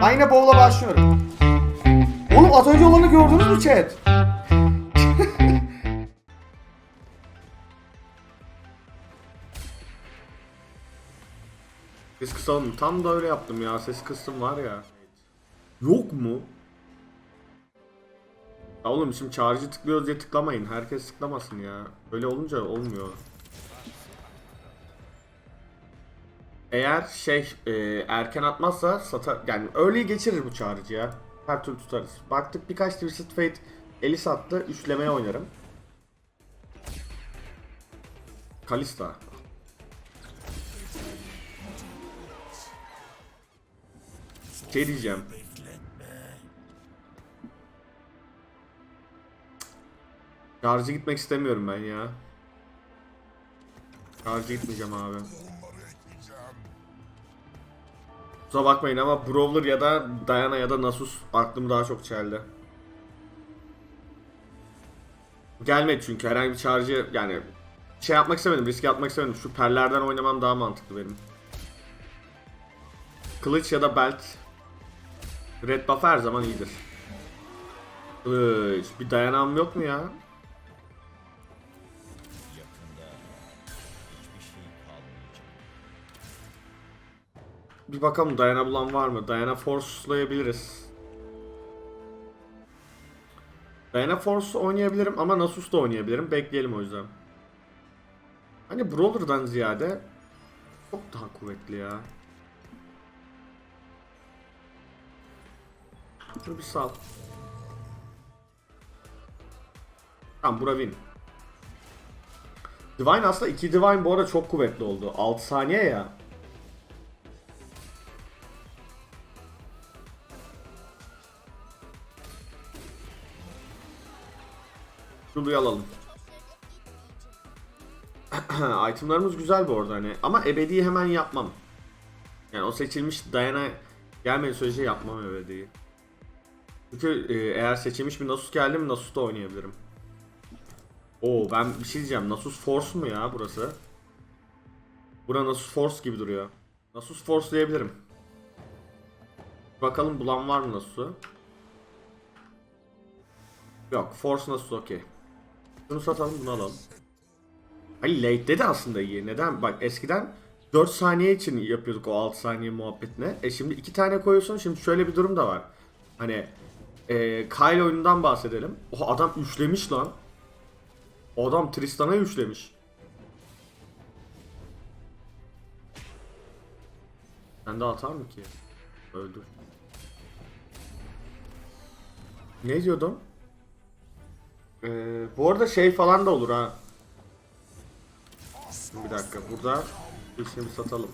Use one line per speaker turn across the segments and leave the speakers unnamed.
Yine bowl'a başlıyorum. Oğlum az önce olanı gördünüz mü chat? Ses kısalım. Tam da öyle yaptım ya. Ses kıstım var ya. Yok mu? Ya oğlum şimdi charge'ı tıklıyoruz diye tıklamayın. Herkes tıklamasın ya. Öyle olunca olmuyor. Eğer şey e, erken atmazsa satar yani early'yi geçirir bu charge ya. Her türlü tutarız. Baktık birkaç Twisted Fate eli sattı. Üçlemeye oynarım. Kalista. Şey diyeceğim. Charge'a gitmek istemiyorum ben ya. Charge'a gitmeyeceğim abi. Kusura bakmayın ama Brawler ya da Diana ya da Nasus aklım daha çok çeldi. Gelmedi çünkü herhangi bir charge'ı yani şey yapmak istemedim, riske atmak istemedim. Şu perlerden oynamam daha mantıklı benim. Kılıç ya da belt. Red buff her zaman iyidir. Kılıç. Bir dayanağım yok mu ya? Bir bakalım dayana bulan var mı? Dayana force'layabiliriz. Dayana force oynayabilirim ama Nasus da oynayabilirim. Bekleyelim o yüzden. Hani Brawler'dan ziyade çok daha kuvvetli ya. Dur bir sal. Tamam bura win. Divine aslında 2 Divine bu arada çok kuvvetli oldu. 6 saniye ya. Şuluyu alalım. Itemlarımız güzel bu arada hani ama ebediyi hemen yapmam. Yani o seçilmiş Diana gelmediği sürece yapmam ebediyi. Çünkü e, eğer seçilmiş bir Nasus geldi mi Nasus'ta oynayabilirim. Oo ben bir şey diyeceğim. Nasus Force mu ya burası? Bura Nasus Force gibi duruyor. Nasus Force diyebilirim. Bakalım bulan var mı Nasus'u? Yok Force Nasus okey. Bunu satalım bunu alalım. Hayır late'de de aslında iyi. Neden? Bak eskiden 4 saniye için yapıyorduk o 6 saniye muhabbetine. E şimdi 2 tane koyuyorsun. Şimdi şöyle bir durum da var. Hani e, Kyle oyunundan bahsedelim. O adam üçlemiş lan. O adam Tristan'a üçlemiş. Sen de atar mı ki? Öldür. Ne diyordum? Ee, bu arada şey falan da olur ha. Bir dakika burada işini bir satalım.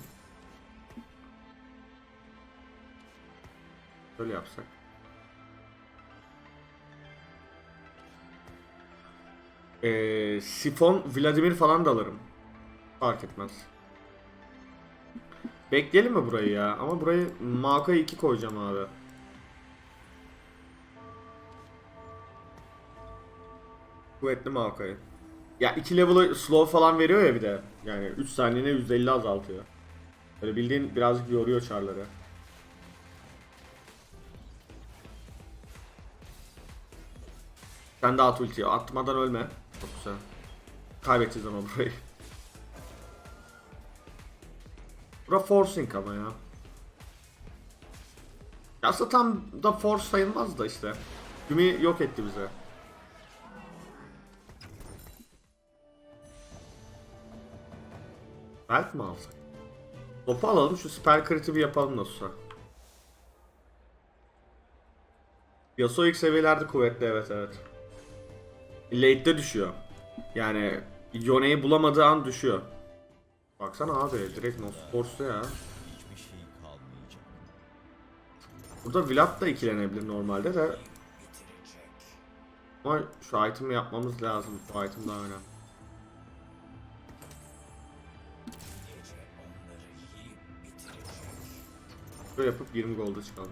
Böyle yapsak. Ee, Sifon, Vladimir falan da alırım. Fark etmez. Bekleyelim mi burayı ya? Ama burayı Maokai 2 koyacağım abi. Kuvvetli Maokai. Ya 2 level'ı slow falan veriyor ya bir de. Yani 3 saniyene %50 azaltıyor. Böyle bildiğin birazcık yoruyor çarları. Sen de at ultiyi. Atmadan ölme. Çok güzel. Kaybedeceğiz ama burayı. Bura forcing ama ya. Aslında tam da force sayılmaz da işte. Gumi yok etti bize. Belt mi alsak? Topu alalım şu spell crit'i bir yapalım nasılsa. Yasuo ilk seviyelerde kuvvetli evet evet. Late'de düşüyor. Yani Yone'yi bulamadığı an düşüyor. Baksana abi direkt no force'lu ya. Burada Vlad da ikilenebilir normalde de. Ama şu item'i yapmamız lazım. Bu item daha önemli. Böyle yapıp 20 golda çıkalım.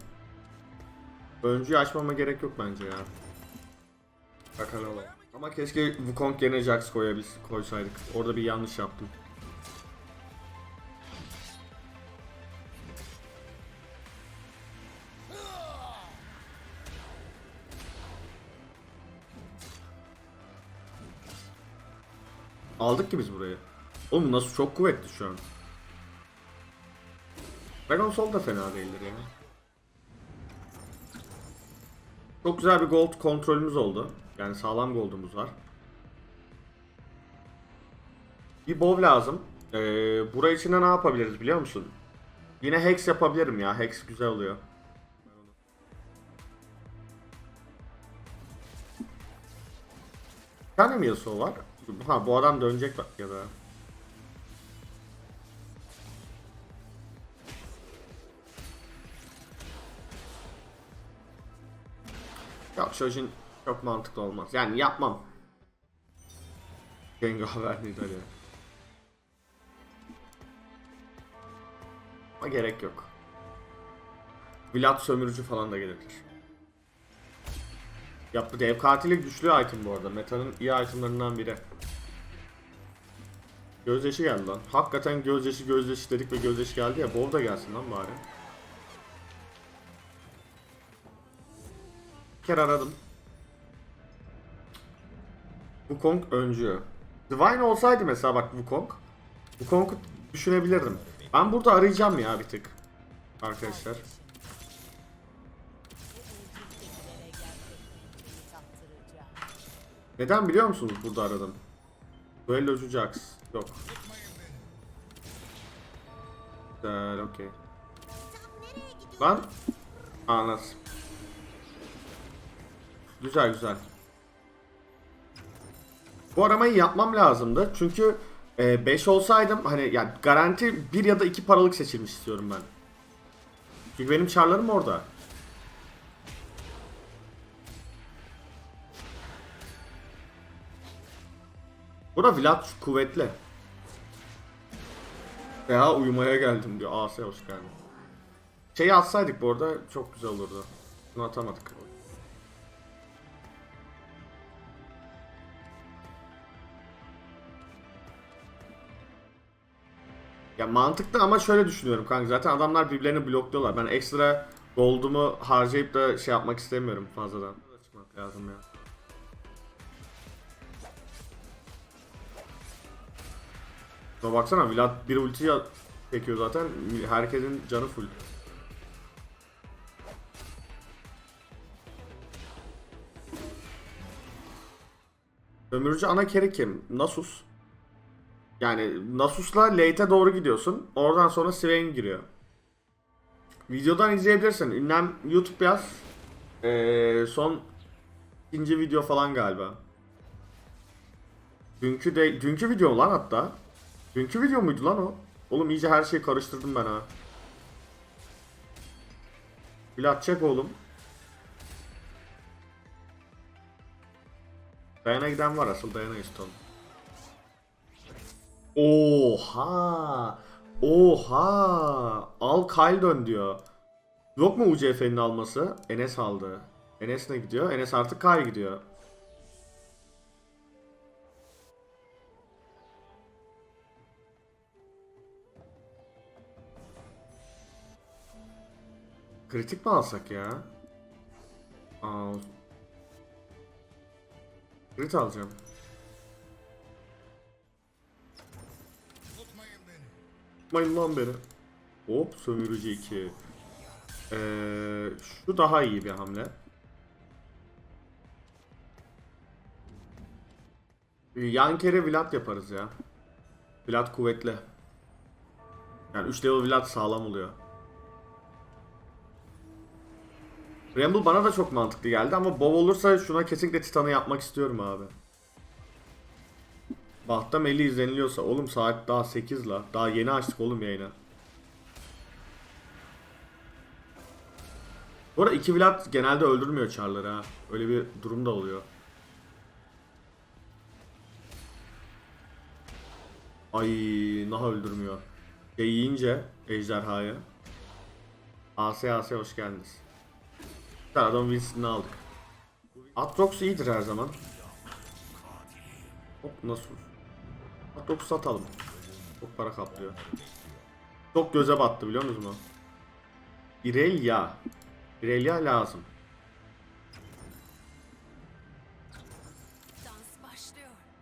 Öncüyü açmama gerek yok bence ya. Kakanola. Ama keşke Wukong yerine Jax koyabil koysaydık. Orada bir yanlış yaptım. Aldık ki biz burayı. Oğlum nasıl çok kuvvetli şu an. Dragon Soul da fena değildir ya. Çok güzel bir gold kontrolümüz oldu. Yani sağlam goldumuz var. Bir bow lazım. Ee, bura içinde ne yapabiliriz biliyor musun? Yine hex yapabilirim ya. Hex güzel oluyor. Bir tane mi var? Ha bu adam dönecek bak ya da. Yok Shojin çok mantıklı olmaz. Yani yapmam. Gengar Nidal'i. Ama gerek yok. Vlad sömürücü falan da gelebilir. Ya bu dev katili güçlü item bu arada. Meta'nın iyi itemlarından biri. Gözyaşı geldi lan. Hakikaten gözyaşı gözyaşı dedik ve gözyaşı geldi ya. Bov da gelsin lan bari. Kere aradım. Wukong öncü. Divine olsaydı mesela bak Wukong. Wukong'u düşünebilirdim. Ben burada arayacağım ya bir tık. Arkadaşlar. Neden biliyor musunuz burada aradım? Duellocu Jax. Yok. Güzel, okey. Lan. Anladım. Güzel güzel. Bu aramayı yapmam lazımdı. Çünkü 5 olsaydım hani yani garanti 1 ya da 2 paralık seçilmiş istiyorum ben. Çünkü benim çarlarım orada. Burada Vlad kuvvetli. Veya uyumaya geldim diyor. Aa hoş geldin. Şeyi atsaydık bu arada çok güzel olurdu. Bunu atamadık. Ya mantıklı ama şöyle düşünüyorum kanka. Zaten adamlar birbirlerini blokluyorlar. Ben ekstra goldumu harcayıp da şey yapmak istemiyorum fazladan. Çıkmak lazım ya. Şuna baksana Vlad bir ulti çekiyor zaten. Herkesin canı full. Ömürcü ana keri kim? Nasus. Yani Nasus'la late'e doğru gidiyorsun. Oradan sonra Swain giriyor. Videodan izleyebilirsin. Ünlem YouTube yaz. Ee, son ikinci video falan galiba. Dünkü de dünkü video lan hatta. Dünkü video muydu lan o? Oğlum iyice her şeyi karıştırdım ben ha. Vlad çek oğlum. Dayana giden var asıl Dayana istiyorum. Oha! Oha! Al Kaldon diyor. Yok mu UCF'nin alması? Enes aldı. Enes ne gidiyor? Enes artık Kay gidiyor. Kritik mi alsak ya? Aa. Crit alacağım. Tutmayın lan beni. Hop sömürücü 2. Ee, şu daha iyi bir hamle. Yan kere Vlad yaparız ya. Vlad kuvvetli. Yani 3 level Vlad sağlam oluyor. Ramble bana da çok mantıklı geldi ama Bow olursa şuna kesinlikle Titan'ı yapmak istiyorum abi. Bahtam 50 izleniliyorsa oğlum saat daha 8 la. Daha yeni açtık oğlum yayını. Bu arada 2 Vlad genelde öldürmüyor çarları ha. Öyle bir durum da oluyor. Ay Naha öldürmüyor. Şey yiyince ejderhayı. AS AS hoş geldiniz. Adam Winston'ı aldık. Atrox iyidir her zaman. Hop nasıl? Atrox satalım. Çok para kaplıyor. Çok göze battı biliyor musunuz? Irelia. Irelia lazım.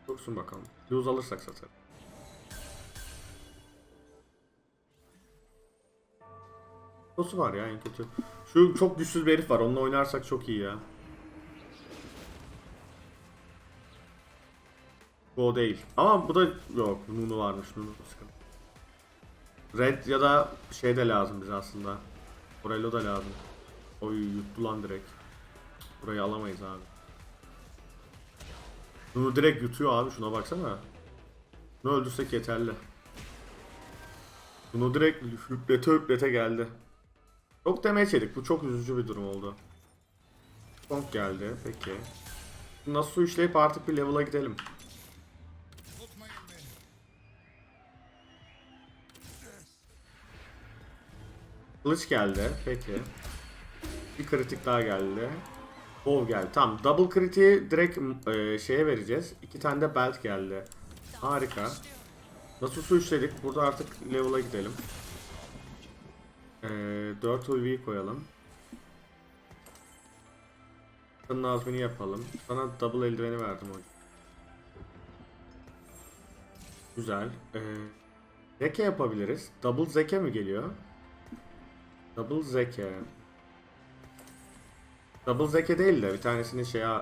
Dursun bakalım. Lose alırsak satarım. Tosu var ya en kötü. Şu çok güçsüz bir herif var. Onunla oynarsak çok iyi ya. Bu o değil. Ama bu da yok. Nunu varmış. Nunu sıkıntı. Red ya da şey de lazım bize aslında. Morello da lazım. Oy yuttu lan direkt. Burayı alamayız abi. Nunu direkt yutuyor abi şuna baksana. Bunu öldürsek yeterli. Bunu direkt hüplete hüplete geldi. Çok damage yedik. Bu çok üzücü bir durum oldu. Song geldi. Peki. Nasıl işleyip artık bir level'a gidelim. Kılıç geldi. Peki. Bir kritik daha geldi. Bow geldi. Tamam. Double kritiği direkt e, şeye vereceğiz. İki tane de belt geldi. Harika. Nasıl su işledik? Burada artık level'a gidelim. Ee, 4 UV koyalım. Sana azmini yapalım. Sana double eldiveni verdim hocam. Güzel. Ee, zeke yapabiliriz. Double zeke mi geliyor? Double zeke. Double zeke değil de bir tanesini şeye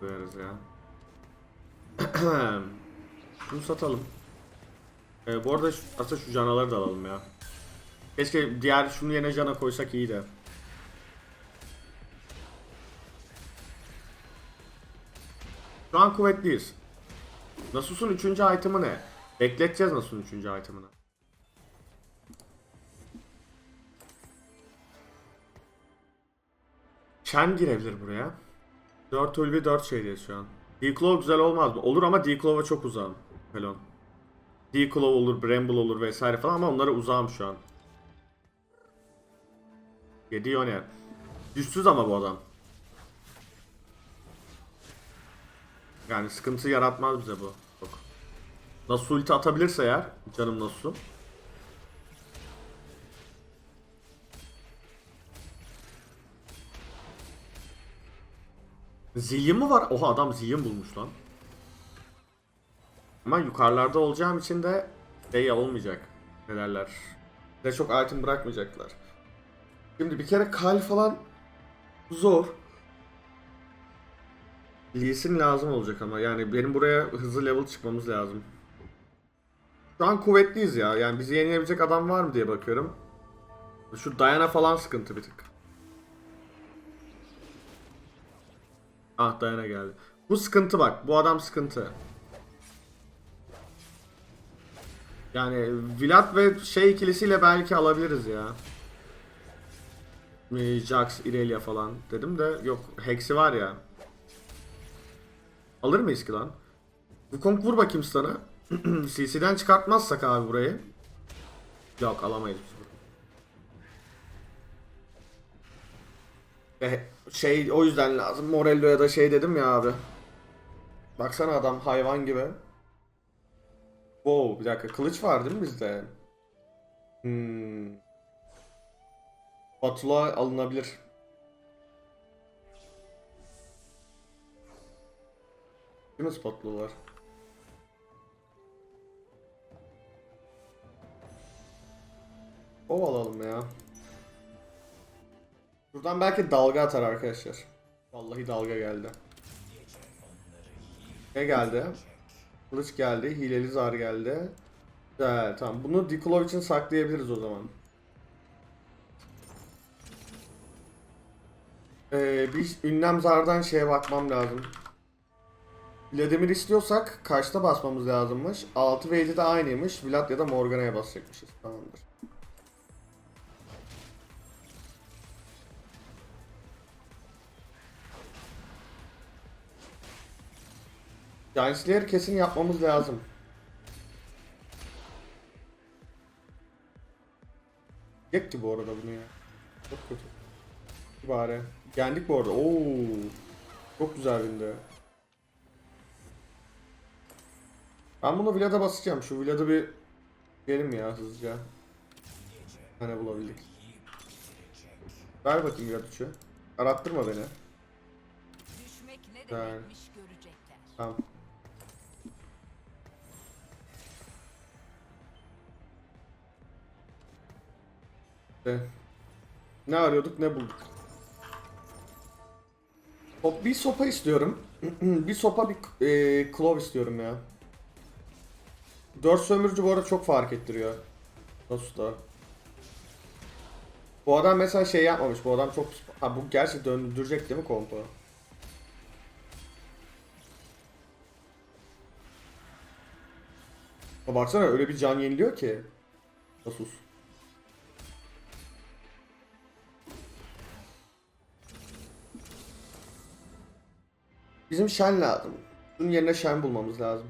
koyarız ya. Bunu satalım. Ee, bu arada şu, aslında şu canaları da alalım ya. Keşke diğer şunun yerine cana koysak iyi de. Şu an kuvvetliyiz. Nasus'un 3. item'ı ne? Bekleteceğiz Nasus'un 3. item'ını. Shen girebilir buraya. 4 ulvi 4 şeydeyiz şu an. Declaw güzel olmaz mı? Olur ama Declaw'a çok uzağım. Pelon. Declaw olur, Bramble olur vesaire falan ama onlara uzağım şu an. 7 Yone. Güçsüz ama bu adam. Yani sıkıntı yaratmaz bize bu. Nasıl ulti atabilirse eğer, canım nasıl. Zillion mu var? Oha adam Zillion bulmuş lan. Ama yukarılarda olacağım için de şey olmayacak. Ne derler. Size çok item bırakmayacaklar. Şimdi bir kere kal falan zor. Lee Sin lazım olacak ama yani benim buraya hızlı level çıkmamız lazım. Şu an kuvvetliyiz ya. Yani bizi yenebilecek adam var mı diye bakıyorum. Şu Diana falan sıkıntı bir tık. Ah Diana geldi. Bu sıkıntı bak. Bu adam sıkıntı. Yani Vlad ve şey ikilisiyle belki alabiliriz ya. Ee, Jax, Irelia falan dedim de yok Hex'i var ya. Alır mıyız ki lan? Wukong vur bakayım sana. CC'den çıkartmazsak abi burayı. Yok alamayız. Eh, şey o yüzden lazım. Morello'ya da şey dedim ya abi. Baksana adam hayvan gibi. Wow bir dakika kılıç var değil mi bizde? Hmm. Batula alınabilir. Değil mi spotlu var? O alalım ya. Buradan belki dalga atar arkadaşlar. Vallahi dalga geldi. Ne geldi? Kılıç geldi. Hileli zar geldi. Güzel tamam. Bunu Dikulov için saklayabiliriz o zaman. Ee, bir ünlem zardan şeye bakmam lazım. Vladimir istiyorsak kaçta basmamız lazımmış? 6 ve 7 de aynıymış. Vlad ya da Morgana'ya basacakmışız. Tamamdır. Giant Slayer kesin yapmamız lazım. Yek ki bu arada bunu ya. Çok kötü. Bari. Yendik bu arada. Oo. Çok güzel bindi. Ben bunu Vlad'a basacağım. Şu Vlad'ı bir verim ya hızlıca. Hani bulabildik. Ver bakayım Vlad 3'ü. Arattırma beni.
Düşmek ne
Güzel.
demekmiş görecekler.
Tamam. Ne arıyorduk ne bulduk. Hop, bir sopa istiyorum. bir sopa bir e, klov istiyorum ya. 4 sömürücü bu arada çok fark ettiriyor. Nasıl da. Bu adam mesela şey yapmamış. Bu adam çok... Ha bu gerçi döndürecek değil mi kompo? Ha baksana öyle bir can yeniliyor ki. Asus. Bizim Shen lazım. Bunun yerine Shen bulmamız lazım.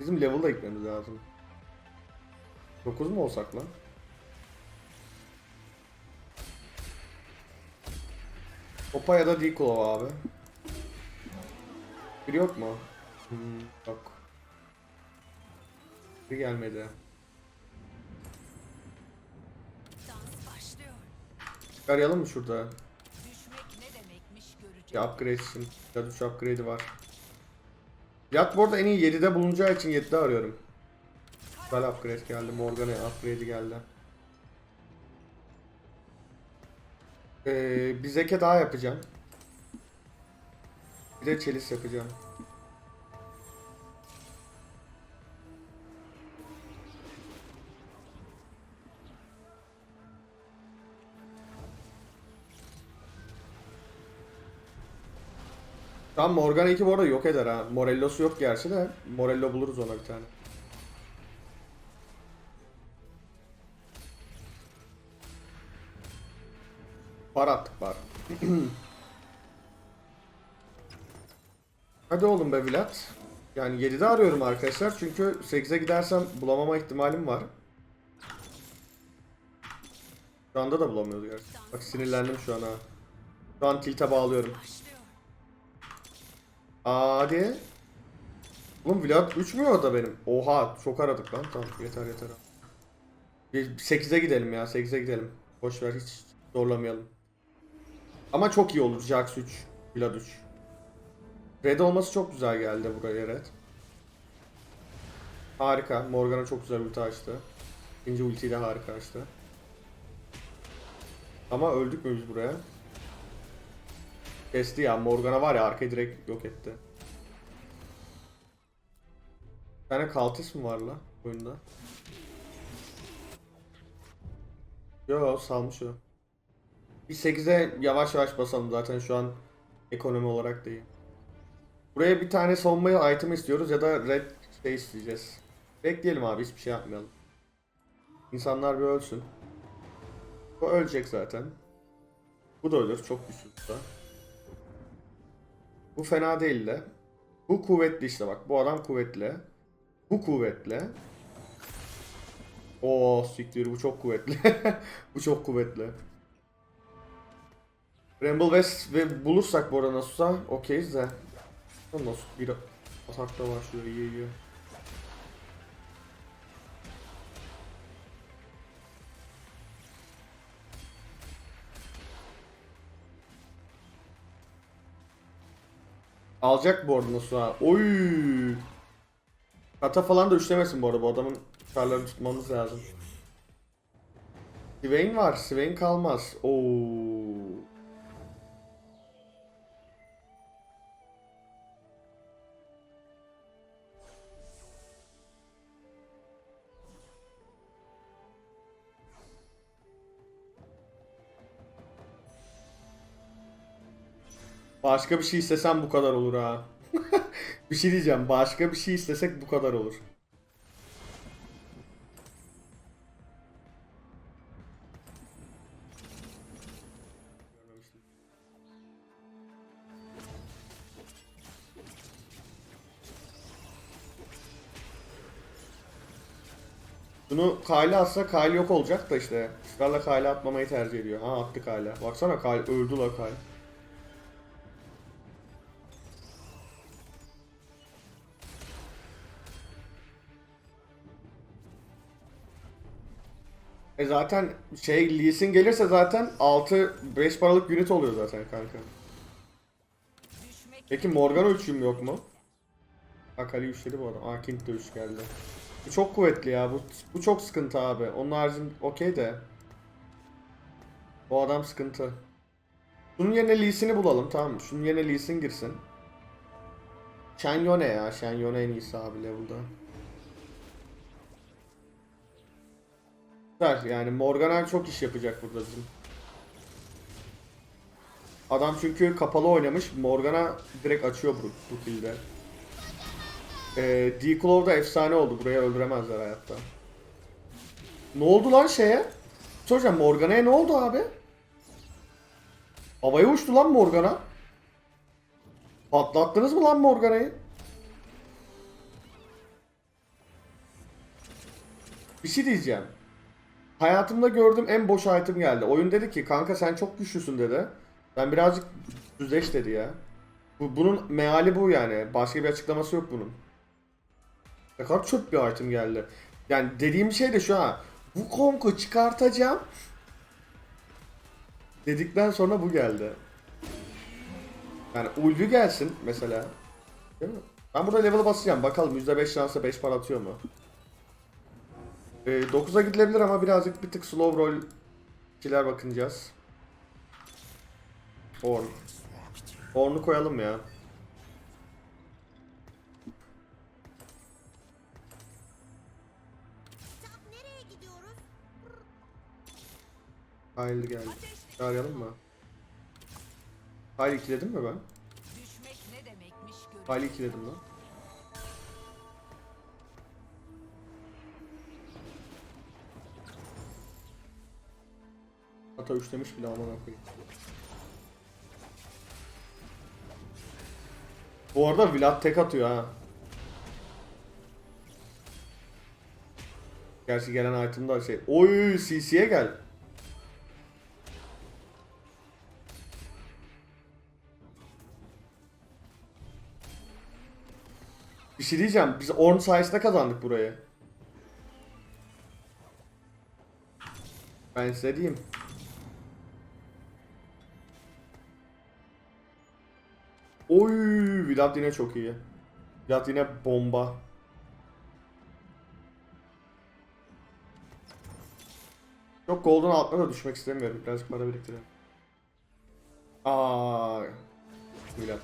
Bizim level'da gitmemiz lazım. 9 mu olsak lan? Opa ya da Dikolov abi. Bir yok mu? Hmm, yok. Bir gelmedi.
Dans başlıyor.
Arayalım mı şurada?
Düşmek ne demekmiş göreceğiz.
Bir upgrade için. Ya 3 upgrade'i var. Yat bu en iyi 7'de bulunacağı için 7'de arıyorum. Güzel upgrade geldi. Morgana upgrade'i geldi. Ee, bir zeke daha yapacağım. Bir de çelis yapacağım. Tam Morgana 2 bu yok eder ha. Morello'su yok gerçi de. Morello buluruz ona bir tane. Var attık var. Hadi oğlum be Vlad. Yani 7'de arıyorum arkadaşlar çünkü 8'e gidersem bulamama ihtimalim var. Şu anda da bulamıyoruz gerçi. Bak sinirlendim şu an ha. Şu an tilt'e bağlıyorum. Hadi. Oğlum Vlad 3 mü orada benim? Oha çok aradık lan. Tamam yeter yeter. 8'e gidelim ya 8'e gidelim. Boş ver hiç zorlamayalım. Ama çok iyi olur Jax 3, Vlad 3. Red olması çok güzel geldi buraya Red. Harika. Morgana çok güzel ulti açtı. İkinci ultiyi de harika açtı. Ama öldük mü biz buraya? Kesti ya. Morgana var ya arkayı direkt yok etti. Bir tane Kaltis mi var la oyunda? Yo salmış o. Bir 8'e yavaş yavaş basalım zaten şu an ekonomi olarak değil. Buraya bir tane savunma item istiyoruz ya da red şey isteyeceğiz. Bekleyelim abi hiçbir şey yapmayalım. İnsanlar bir ölsün. Bu ölecek zaten. Bu da ölür çok güçlü da. Bu fena değil de. Bu kuvvetli işte bak. Bu adam kuvvetli. Bu kuvvetli. Oo siktir bu çok kuvvetli. bu çok kuvvetli. Ramble West ve bulursak bu arada Nasus'a okeyiz de. Nasus bir atakta başlıyor iyi iyi. Alacak bu arada Nasuha. Oy. Kata falan da üçlemesin bu arada. Bu adamın karlarını tutmamız lazım. Swain var. Swain kalmaz. Oo. Başka bir şey istesem bu kadar olur ha. bir şey diyeceğim. Başka bir şey istesek bu kadar olur. Bunu Kyle atsa Kyle yok olacak da işte. Scar'la Kyle atmamayı tercih ediyor. Ha attı Kyle. Baksana Kyle öldü la Kyle. E zaten şey Lee gelirse zaten 6 5 paralık unit oluyor zaten kanka. Peki Morgana 3'üm yok mu? Akali 3 bu adam. Aa de 3 geldi. Bu çok kuvvetli ya. Bu, bu çok sıkıntı abi. Onun haricinde okey de. O adam sıkıntı. Şunun yerine Lee bulalım tamam mı? Şunun yerine Lee Sin girsin. Shen Yone ya. Shen Yone en iyisi abi level'da. Yani Morgana çok iş yapacak burada bizim. Adam çünkü kapalı oynamış. Morgana direkt açıyor bu, bu kilde. Ee, D-Claw da efsane oldu. Buraya öldüremezler hayatta. Ne oldu lan şeye? Soracağım Morgana'ya ne oldu abi? Havaya uçtu lan Morgana. Patlattınız mı lan Morgana'yı? Bir şey diyeceğim. Hayatımda gördüğüm en boş item geldi. Oyun dedi ki kanka sen çok güçlüsün dedi. Ben birazcık düzleş dedi ya. Bu, bunun meali bu yani. Başka bir açıklaması yok bunun. Ne kadar çöp bir item geldi. Yani dediğim şey de şu ha. Bu konku çıkartacağım. Dedikten sonra bu geldi. Yani ulvi gelsin mesela. Değil mi? Ben burada level basacağım. Bakalım %5 şansla 5 para atıyor mu? Ee, 9'a gidilebilir ama birazcık bir tık slow roll şeyler bakınacağız. Orn. Orn'u koyalım ya. Hayli geldi. Arayalım mı? Hayli ikiledim mi ben? Hayli ikiledim lan. Ata üçlemiş bile aman koyayım. Bu arada Vlad tek atıyor ha. Gerçi gelen item'da şey. Oy CC'ye gel. Bir şey diyeceğim. Biz Orn sayesinde kazandık burayı. Ben size diyeyim. Oy, Vlad yine çok iyi. Vlad yine bomba. Çok golden altına da düşmek istemiyorum. Birazcık para biriktirelim. Aa, Vlad.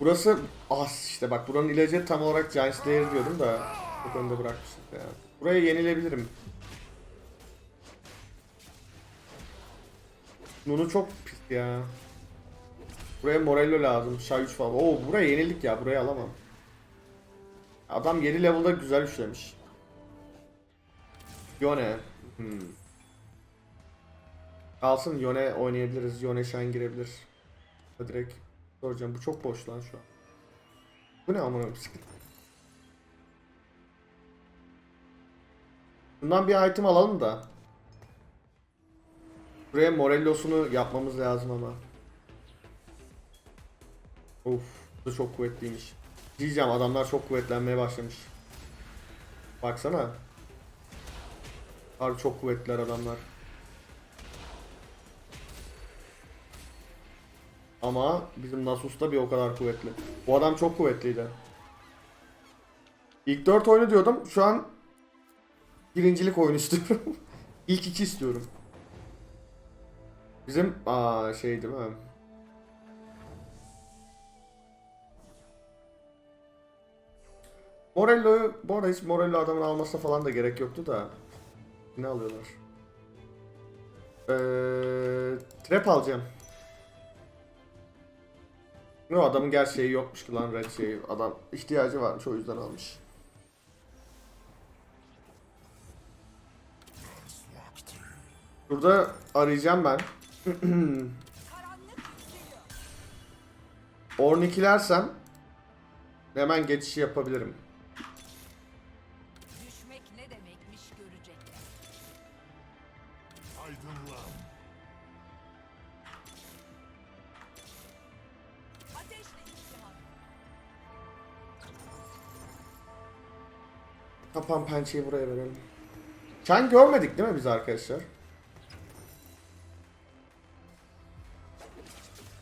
Burası as işte bak buranın ilacı tam olarak Giant Slayer diyordum da çok önde bırakmıştık ya. Buraya yenilebilirim. Nunu çok pis ya. Buraya Morello lazım. Şah 3 falan. Oo buraya yenildik ya. Burayı alamam. Adam 7 level'da güzel üçlemiş. Yone. Hmm. Kalsın Yone oynayabiliriz. Yone Shen girebilir. Direkt soracağım. Bu çok boş lan şu an. Bu ne amına bisiklet? Bundan bir item alalım da. Buraya Morellos'unu yapmamız lazım ama. Of, bu çok kuvvetliymiş. Diyeceğim adamlar çok kuvvetlenmeye başlamış. Baksana. Harbi çok kuvvetliler adamlar. Ama bizim Nasus da bir o kadar kuvvetli. Bu adam çok kuvvetliydi. İlk 4 oyunu diyordum. Şu an birincilik oyunu istiyorum. İlk 2 istiyorum. Bizim aa şey değil mi? Morello'yu bu arada hiç Morello adamın almasına falan da gerek yoktu da. Ne alıyorlar? Eee trap alacağım. Yok adamın gerçeği yokmuş ki lan red şeyi. Adam ihtiyacı varmış o yüzden almış. Burada arayacağım ben. Ornikilersem hemen geçişi yapabilirim. pençeyi buraya verelim. Çan görmedik değil mi biz arkadaşlar?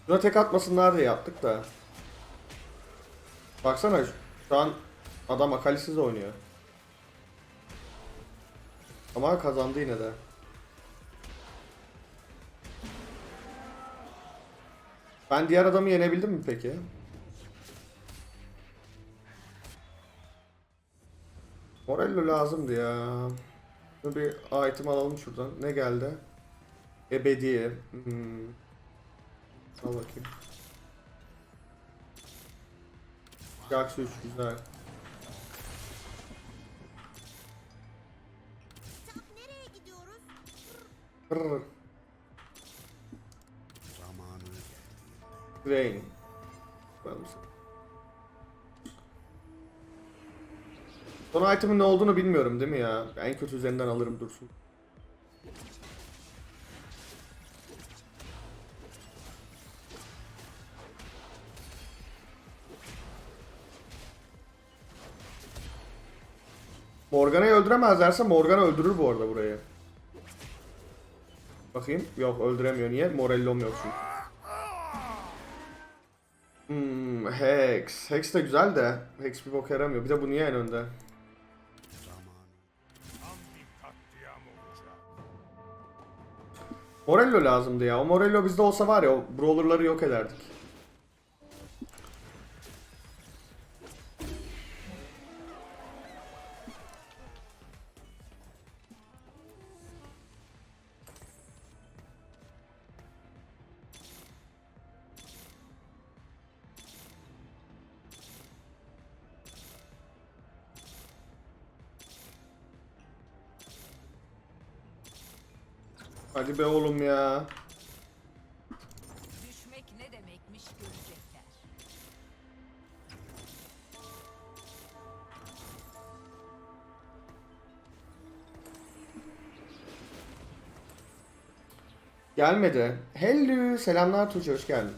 Buna tek atmasınlar diye yaptık da. Baksana şu an adam akalisiz oynuyor. Ama kazandı yine de. Ben diğer adamı yenebildim mi peki? Morello lazımdı ya. Şunu bir item alalım şuradan. Ne geldi? Ebediye. Hmm. Al bakayım. Jax 3 güzel. Brrr. Rain. Bakalım. Son item'ın ne olduğunu bilmiyorum değil mi ya? En kötü üzerinden alırım dursun. Morgana'yı öldüremezlerse Morgana öldürür bu arada burayı. Bakayım. Yok öldüremiyor. Niye? Morellom yok çünkü. Hmm, Hex. Hex de güzel de. Hex bir bok yaramıyor. Bir de bu niye en önde? Morello lazımdı ya. O Morello bizde olsa var ya o brawlerları yok ederdik. Be oğlum ya.
Düşmek ne demekmiş görecekler.
Gelmedi. Hello. Selamlar Tuğçe. Hoş geldin.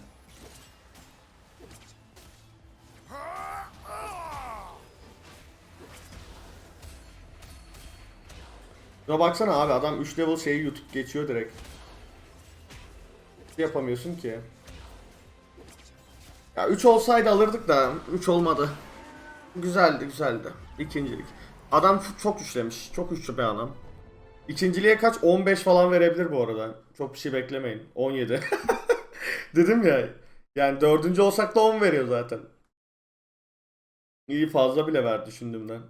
Şuna baksana abi adam 3 level şeyi YouTube geçiyor direkt. Yapamıyorsun ki. Ya 3 olsaydı alırdık da 3 olmadı. Güzeldi güzeldi. İkincilik. Adam çok güçlemiş. Çok güçlü bir adam. İkinciliğe kaç? 15 falan verebilir bu arada. Çok bir şey beklemeyin. 17. Dedim ya. Yani dördüncü olsak da 10 veriyor zaten. İyi fazla bile ver düşündüğümden.